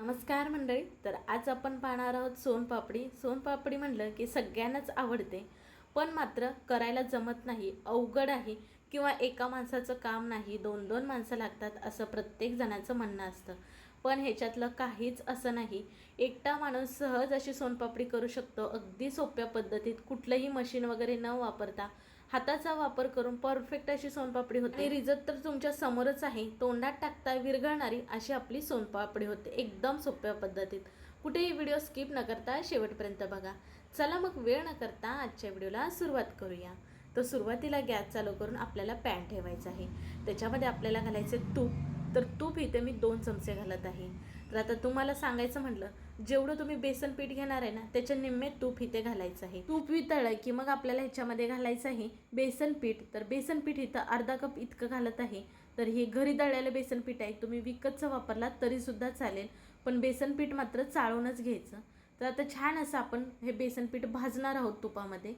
नमस्कार मंडळी तर आज आपण पाहणार आहोत सोनपापडी सोनपापडी म्हणलं की सगळ्यांनाच आवडते पण मात्र करायला जमत नाही अवघड आहे किंवा एका माणसाचं काम नाही दोन दोन माणसं लागतात असं प्रत्येक जणाचं म्हणणं असतं. पण ह्याच्यातलं काहीच असं नाही. एकटा माणूस सहज अशी सोनपापडी करू शकतो. अगदी सोप्या पद्धतीत कुठलंही मशीन वगैरे न वापरता हाताचा वापर करून परफेक्ट अशी सोनपापडी होते. रिजत तर तुमच्या समोरच आहे. तोंडात टाकता विरघळणारी अशी आपली सोनपापडी होते. एकदम सोप्या पद्धतीत. कुठेही व्हिडिओ स्किप न करता शेवटपर्यंत बघा. चला मग वेळ न करता आजच्या व्हिडिओला सुरुवात करूया. तर सुरुवातीला गॅस चालू करून आपल्याला पॅन ठेवायचं आहे. त्याच्यामध्ये आपल्याला घालायचे तूप. तर तूप इथे मी दोन चमचे घालत आहे. तर आता तुम्हाला सांगायचं म्हटलं जेवढं तुम्ही बेसन पीठ घेणार आहे ना त्याच्या निम्मे तूप इथे घालायचं आहे. तूप वितळलं की मग आपल्याला ह्याच्यामध्ये घालायचं आहे बेसन पीठ. तर बेसन पीठ इथं अर्धा कप इतकं घालत आहे. तर हे घरी दळलेलं बेसन पीठ आहे. तुम्ही विकतचं वापरलात तरीसुद्धा चालेल. पण बेसन पीठ मात्र चाळूनच घ्यायचं. तर आता छान असं आपण हे बेसन पीठ भाजणार आहोत तुपामध्ये.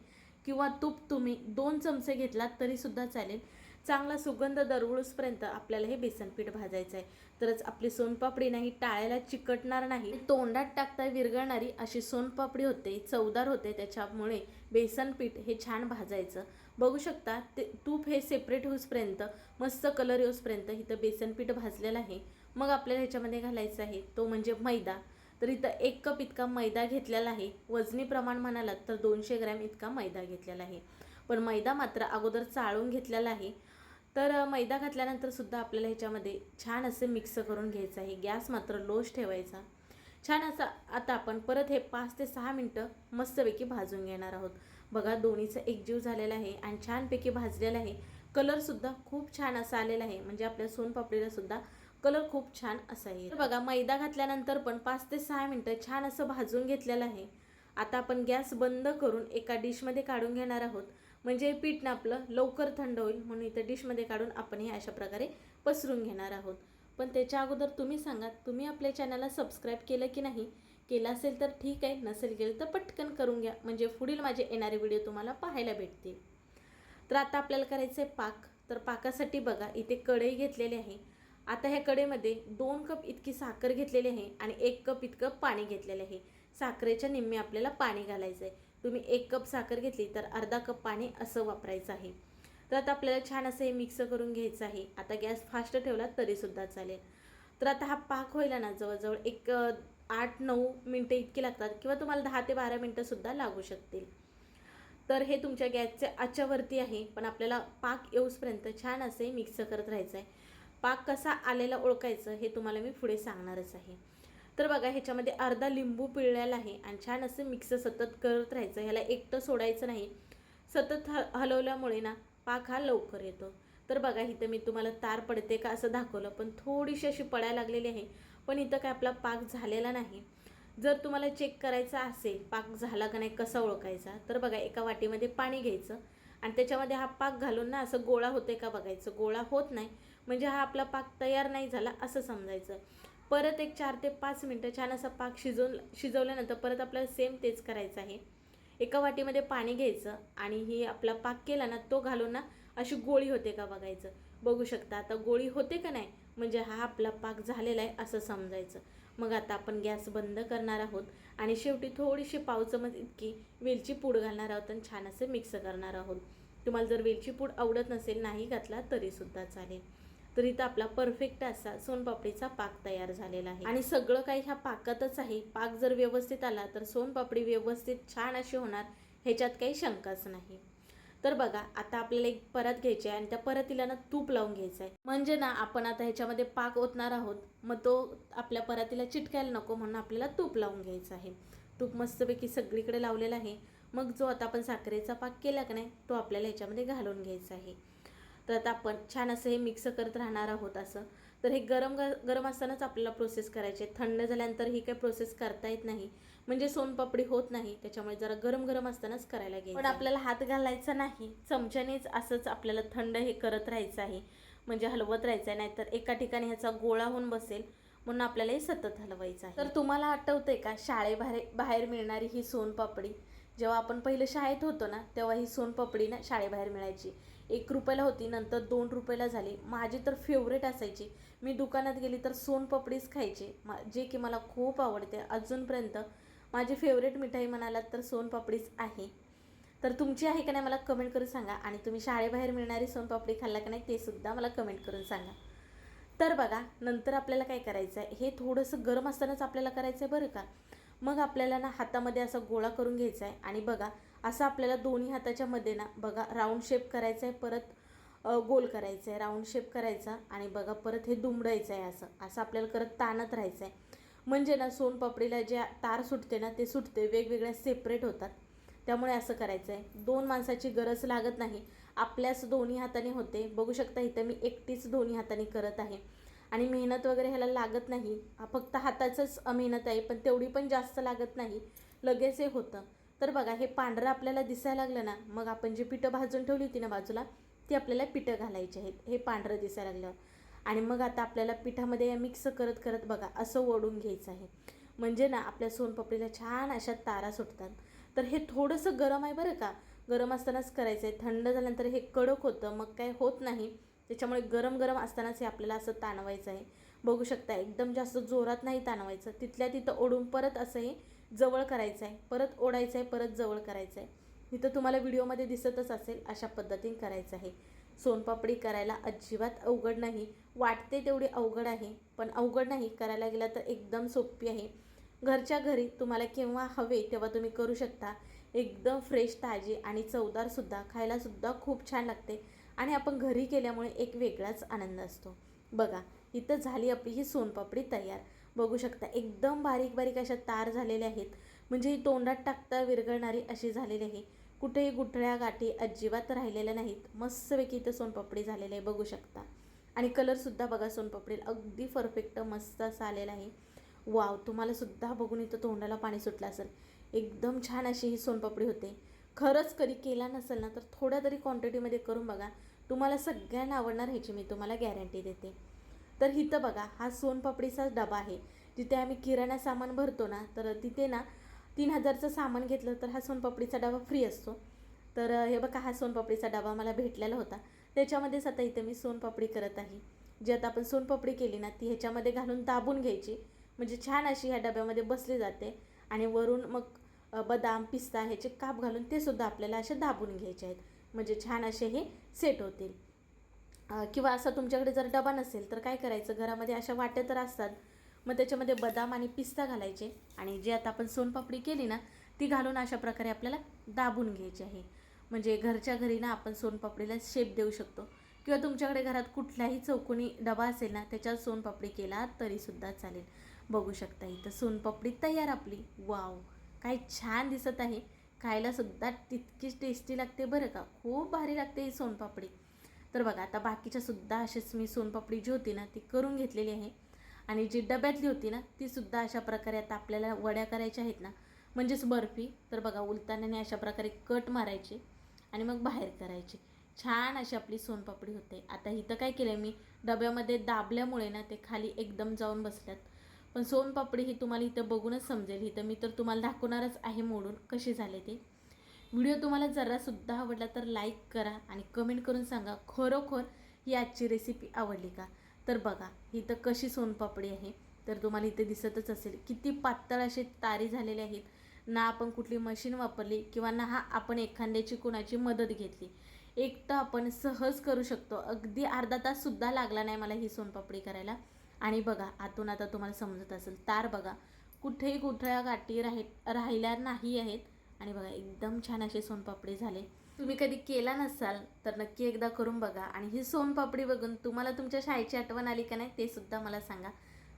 किंवा तूप तुम्ही दोन चमचे घेतलात तरीसुद्धा चालेल. चांगला सुगंध दरवळूसपर्यंत आपल्याला हे बेसन पीठ भाजायचं आहे. तरच आपली सोनपापडी नाही टाळ्याला चिकटणार नाही. तोंडात टाकता विरघळणारी अशी सोनपापडी होते चवदार होते. त्याच्यामुळे बेसन पीठ हे छान भाजायचं. बघू शकता ते तूप हे सेपरेट होऊसपर्यंत मस्त कलर येऊसपर्यंत इथं बेसन पीठ भाजलेलं आहे. मग आपल्याला ह्याच्यामध्ये घालायचं आहे तो म्हणजे मैदा. तर इथं एक कप इतका मैदा घेतलेला आहे. वजनी प्रमाण म्हणालात तर दोनशे ग्रॅम इतका मैदा घेतलेला आहे. पण मैदा मात्र अगोदर चाळून घेतलेला आहे. तर मैदा घातल्यानंतर सुद्धा आपल्याला ह्याच्यामध्ये छान असे मिक्स करून घ्यायचं आहे. गॅस मात्र लोश ठेवायचा. छान असा आता आपण परत हे पाच ते सहा मिनटं मस्तपैकी भाजून घेणार आहोत. बघा दोन्हीचं एकजीव झालेला आहे आणि छानपैकी भाजलेला आहे. कलरसुद्धा खूप छान असा आलेला आहे. म्हणजे आपल्या सोनपापडीला सुद्धा कलर खूप छान असा आहे. तर बघा मैदा घातल्यानंतर पण पाच ते सहा मिनटं छान असं भाजून घेतलेलं आहे. आता आपण गॅस बंद करून एका डिशमध्ये काढून घेणार आहोत. म्हणजे हे पीठ ना आपलं लवकर थंड होईल म्हणून इथं डिशमध्ये काढून आपण हे अशा प्रकारे पसरून घेणार आहोत. पण त्याच्या अगोदर तुम्ही सांगा तुम्ही आपल्या चॅनलला सबस्क्राईब केलं की नाही? केलं असेल तर ठीक आहे नसेल केलं तर पटकन करून घ्या म्हणजे पुढील माझे येणारे व्हिडिओ तुम्हाला पाहायला भेटतील. तर आता आपल्याला करायचं आहे पाक. तर पाकासाठी बघा इथे कढई घेतलेली आहे. आता ह्या कढईमध्ये दोन कप इतकी साखर घेतलेली आहे आणि एक कप इतकं पाणी घेतलेलं आहे. साखरेच्या निम्मे आपल्याला पाणी घालायचं आहे तुम्ही एक कप साखर घेतली तर अर्धा कप पाणी असं वापरायचं आहे. तर आता आपल्याला छान असं हे मिक्स करून घ्यायचं आहे. आता गॅस फास्ट ठेवला तरीसुद्धा चालेल. तर आता हा पाक होईल ना जवळजवळ एक आठ नऊ मिनटं इतकी लागतात किंवा तुम्हाला दहा ते बारा मिनटंसुद्धा लागू शकतील. तर हे तुमच्या गॅसच्या आच्यावरती आहे पण आपल्याला पाक येऊसपर्यंत छान असे मिक्स करत राहायचं आहे. पाक कसा आलेला ओळखायचं हे तुम्हाला मी पुढे सांगणारच आहे. तर बघा ह्याच्यामध्ये अर्धा लिंबू पिळलेला आहे आणि छान असं मिक्स सतत करत राहायचं. ह्याला एकटं सोडायचं नाही. सतत ह हलवल्यामुळे ना पाक हा लवकर येतो. तर बघा इथं मी तुम्हाला तार पडते का असं दाखवलं पण थोडीशी अशी पडायला लागलेली आहे. पण इथं काय आपला पाक झालेला नाही. जर तुम्हाला चेक करायचा असेल पाक झाला का नाही कसा ओळखायचा? तर बघा एका वाटीमध्ये पाणी घ्यायचं. आणि त्याच्यामध्ये हा पाक घालून ना असं गोळा होते का बघायचं. गोळा होत नाही. म्हणजे हा आपला पाक तयार नाही झाला असं समजायचं. परत एक चार ते पाच मिनटं छान असा पाक शिजवून शिजवल्यानंतर परत आपल्याला सेम तेच करायचं आहे. एका वाटीमध्ये पाणी घ्यायचं आणि ही आपला पाक केला ना तो घालून ना अशी गोळी होते का बघायचं. बघू शकता आता गोळी होते का नाही? म्हणजे हा आपला पाक झालेला आहे असं समजायचं. मग आता आपण गॅस बंद करणार आहोत आणि शेवटी थोडीशी पाव चमच इतकी वेलची पूड घालणार आहोत आणि छान असं मिक्स करणार आहोत. तुम्हाला जर वेलची पूड आवडत नसेल नाही घातला तरीसुद्धा चालेल. तर इथं आपला परफेक्ट असा सोनपापडीचा पाक तयार झालेला आहे. आणि सगळं काही ह्या पाकातच आहे. पाक जर व्यवस्थित आला तर सोनपापडी व्यवस्थित छान अशी होणार ह्याच्यात काही शंकाच नाही. तर बघा आता आपल्याला एक परत घ्यायची आहे आणि त्या परतीला ना तूप लावून घ्यायचं आहे म्हणजे ना आपण आता ह्याच्यामध्ये पाक ओतणार आहोत मग तो आपल्या परतीला चिटकायला नको म्हणून आपल्याला तूप लावून घ्यायचं आहे. तूप मस्तपैकी सगळीकडे लावलेलं आहे. मग जो आता आपण साखरेचा पाक केला का नाही तो आपल्याला ह्याच्यामध्ये घालून घ्यायचा आहे. तर आता आपण छान असं हे मिक्स करत राहणार आहोत असं. तर हे गरम ग गरम असतानाच आपल्याला प्रोसेस करायचे. थंड झाल्यानंतर ही काही प्रोसेस करता येत नाही. म्हणजे सोनपापडी होत नाही. त्याच्यामुळे जरा गरम गरम असतानाच करायला घ्यायचं. पण आपल्याला हात घालायचा नाही. चमच्यानेच असंच आपल्याला थंड हे करत राहायचं आहे. म्हणजे हलवत राहायचं आहे. नाहीतर एका ठिकाणी ह्याचा गोळा होऊन बसेल. म्हणून आपल्याला हे सतत हलवायचं आहे. तर तुम्हाला आठवतंय का? शाळेबाहेर बाहेर मिळणारी ही सोनपापडी. जेव्हा आपण पहिलं शाळेत होतो ना तेव्हा ही सोनपापडी ना शाळेबाहेर मिळायची. एक रुपयाला होती नंतर दोन रुपयाला झाली. माझी तर फेवरेट असायची. मी दुकानात गेली तर सोनपापडीच खायचे. मा जे की मला खूप आवडते. अजूनपर्यंत माझी फेवरेट मिठाई म्हणालात तर सोनपापडीच आहे. तर तुमची आहे का नाही मला कमेंट करून सांगा. आणि तुम्ही शाळेबाहेर मिळणारी सोनपापडी खाल्ला का नाही ते सुद्धा मला कमेंट करून सांगा. तर बघा नंतर आपल्याला काय करायचं आहे हे थोडंसं गरम असतानाच आपल्याला करायचं आहे बरं का? मग आपल्याला ना हातामध्ये असा गोळा करून घ्यायचा आहे. आणि बघा असं आपल्याला दोन्ही हाताच्या मध्ये ना बघा राऊंड शेप करायचा आहे परत गोल करायचं आहे राऊंड शेप करायचा. आणि बघा परत हे दुमडायचं आहे असं. असं आपल्याला करत ताणत राहायचं आहे. म्हणजे ना सोनपापडीला जे तार सुटते ना ते सुटते वेगवेगळ्या सेपरेट होतात. त्यामुळे असं करायचं आहे. दोन माणसाची गरज लागत नाही. आपल्याच दोन्ही हाताने होते. बघू शकता इथं मी एकटीच दोन्ही हाताने करत आहे. आणि मेहनत वगैरे ह्याला लागत नाही. हा फक्त हाताचंच मेहनत आहे पण तेवढी पण जास्त लागत नाही. लगेच हे होतं. तर बघा हे पांढरं आपल्याला दिसायला लागलं ना मग आपण जी पिठं भाजून ठेवली होती ना बाजूला ती आपल्याला पिठं घालायची आहेत. हे पांढरं दिसायला लागलं. आणि मग आता आपल्याला पिठामध्ये मिक्स करत करत बघा असं ओढून घ्यायचं आहे. म्हणजे ना आपल्या सोनपापडीला छान अशा तारा सुटतात. तर हे थोडंसं गरम आहे बरं का? गरम असतानाच करायचं आहे थंड झाल्यानंतर हे कडक होतं मग काय होत नाही. त्याच्यामुळे गरम गरम असतानाच हे आपल्याला असं ताणवायचं आहे. बघू शकता एकदम जास्त जोरात नाही ताणवायचं. तिथल्या तिथं ओढून परत असं हे जवळ करायचं आहे. परत ओढायचं आहे परत जवळ करायचं आहे. इथं तुम्हाला व्हिडिओमध्ये दिसतच असेल अशा पद्धतीने करायचं आहे. सोनपापडी करायला अजिबात अवघड नाही. वाटते तेवढी अवघड आहे पण अवघड नाही. करायला गेलं तर एकदम सोपी आहे. घरच्या घरी तुम्हाला केव्हा हवे तेव्हा तुम्ही करू शकता. एकदम फ्रेश ताजी आणि चवदारसुद्धा खायलासुद्धा खूप छान लागते. आणि आपण घरी केल्यामुळे एक वेगळाच आनंद असतो. बघा इथं झाली आपली ही सोनपापडी तयार. बघू शकता एकदम बारीक बारीक अशा तार झालेल्या आहेत. म्हणजे ही तोंडात टाकता विरघळणारी अशी झालेली आहे. कुठेही गुठळ्या गाठी अजिबात राहिलेल्या नाहीत. मस्तपैकी इथं सोनपापडी झालेली आहे बघू शकता. आणि कलरसुद्धा बघा सोनपापडीला अगदी परफेक्ट मस्त असा आलेला आहे. वाव तुम्हाला सुद्धा बघून इथं तोंडाला पाणी सुटलं असेल. एकदम छान अशी ही सोनपापडी होते. खरंच कधी केला नसेल ना तर थोड्या तरी क्वांटिटीमध्ये करून बघा. तुम्हाला सगळ्यांना आवडणार ह्याची मी तुम्हाला गॅरंटी देते. तर इथं बघा हा सोनपापडीचा डबा आहे. जिथे आम्ही किराणा सामान भरतो ना तर तिथे ना तीन हजारचं सामान घेतलं तर हा सोनपापडीचा डबा फ्री असतो. तर हे बघा हा सोनपापडीचा डबा मला भेटलेला होता. त्याच्यामध्येच आता इथे मी सोनपापडी करत आहे. जी आता आपण सोनपापडी केली ना ती ह्याच्यामध्ये घालून दाबून घ्यायची. म्हणजे छान अशी ह्या डब्यामध्ये बसली जाते. आणि वरून मग बदाम पिस्ता ह्याचे काप घालून ते सुद्धा आपल्याला असे दाबून घ्यायचे आहेत. म्हणजे छान असे हे सेट होतील. किंवा असा तुमच्याकडे जर डबा नसेल तर काय करायचं? घरामध्ये अशा वाट्या तर असतात. मग त्याच्यामध्ये बदाम आणि पिस्ता घालायचे आणि जे आता आपण सोनपापडी केली ना ती घालून अशा प्रकारे आपल्याला दाबून घ्यायची आहे. म्हणजे घरच्या घरी ना आपण सोनपापडीला शेप देऊ शकतो. किंवा तुमच्याकडे घरात कुठलाही चौकोनी डबा असेल ना त्याच्यात सोनपापडी केला तरीसुद्धा चालेल. बघू शकता इथं सोनपापडी तयार आपली. वाव! काय छान दिसत आहे. खायलासुद्धा तितकी तितकीच टेस्टी लागते बरं का. खूप भारी लागते ही सोनपापडी. तर बघा आता बाकीच्यासुद्धा अशीच मी सोनपापडी जी होती ना ती करून घेतलेली आहे. आणि जी डब्यातली होती ना ती सुद्धा अशा प्रकारे आता आपल्याला वड्या करायच्या आहेत ना म्हणजेच बर्फी. तर बघा उलतानाने अशा प्रकारे कट मारायचे आणि मग बाहेर करायचे. छान अशी आपली सोनपापडी होते. आता इथं काय केलं मी डब्यामध्ये दाबल्यामुळे ना ते खाली एकदम जाऊन बसल्यात. पण सोनपापडी ही तुम्हाला इथं बघूनच समजेल. इथं मी तर तुम्हाला दाखवणारच आहे मोडून कसे झाले ते. व्हिडिओ तुम्हाला जरासुद्धा आवडला तर लाईक करा आणि कमेंट करून सांगा खरोखर ही आजची रेसिपी आवडली का? तर बघा ही तर कशी सोनपापडी आहे. तर तुम्हाला इथे दिसतच असेल किती पातळ असे तारी झालेले आहेत. ना आपण कुठली मशीन वापरली किंवा ना हा आपण एखाद्याची कुणाची मदत घेतली. एकटं आपण सहज करू शकतो. अगदी अर्धा ताससुद्धा लागला नाही मला ही सोनपापडी करायला. आणि बघा आतून आता तुम्हाला समजत असेल तार बघा कुठेही कुठल्या गाठी राहि राहिल्या नाही आहेत. आणि बघा एकदम छान असे सोनपापडी झाले. तुम्ही कधी केला नसाल तर नक्की एकदा करून बघा. आणि ही सोनपापडी बघून तुम्हाला तुमच्या शाळेची आठवण आली का नाही ते सुद्धा मला सांगा.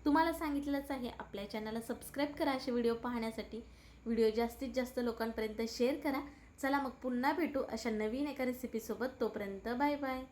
तुम्हाला सांगितलंच आहे आपल्या चॅनलला सबस्क्राईब करा असे व्हिडिओ पाहण्यासाठी. व्हिडिओ जास्तीत जास्त लोकांपर्यंत शेअर करा. चला मग पुन्हा भेटू अशा नवीन एका रेसिपीसोबत तोपर्यंत बाय बाय.